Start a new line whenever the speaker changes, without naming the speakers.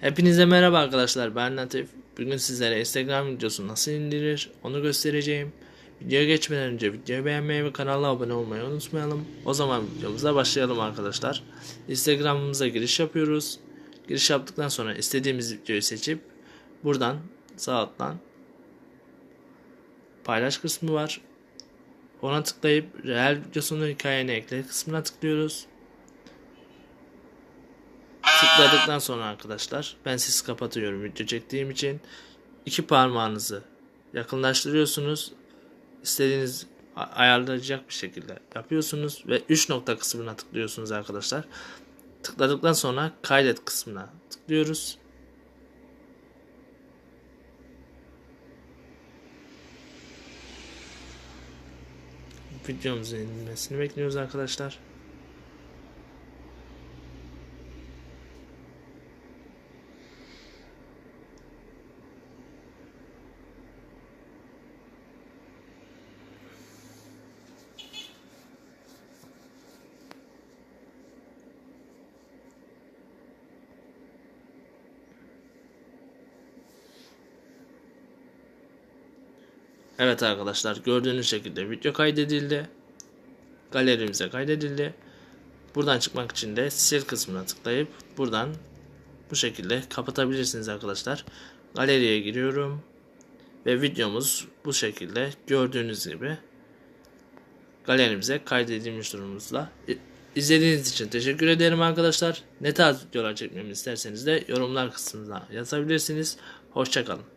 Hepinize merhaba arkadaşlar ben Latif. Bugün sizlere Instagram videosu nasıl indirilir onu göstereceğim. Videoya geçmeden önce videoyu beğenmeyi ve kanala abone olmayı unutmayalım. O zaman videomuza başlayalım arkadaşlar. Instagram'ımıza giriş yapıyoruz. Giriş yaptıktan sonra istediğimiz videoyu seçip buradan sağ alttan paylaş kısmı var. Ona tıklayıp real videosunu hikayene ekle kısmına tıklıyoruz. Tıkladıktan sonra arkadaşlar ben sesi kapatıyorum video çektiğim için. iki parmağınızı yakınlaştırıyorsunuz. İstediğiniz ayarlayacak bir şekilde yapıyorsunuz ve 3 nokta kısmına tıklıyorsunuz arkadaşlar. Tıkladıktan sonra kaydet kısmına tıklıyoruz. Videomuzun inmesini bekliyoruz arkadaşlar. Evet arkadaşlar gördüğünüz şekilde video kaydedildi. Galerimize kaydedildi. Buradan çıkmak için de sil kısmına tıklayıp buradan bu şekilde kapatabilirsiniz arkadaşlar. Galeriye giriyorum. Ve videomuz bu şekilde gördüğünüz gibi galerimize kaydedilmiş durumumuzda. İzlediğiniz için teşekkür ederim arkadaşlar. Ne tarz videolar çekmemi isterseniz de yorumlar kısmına yazabilirsiniz. Hoşçakalın.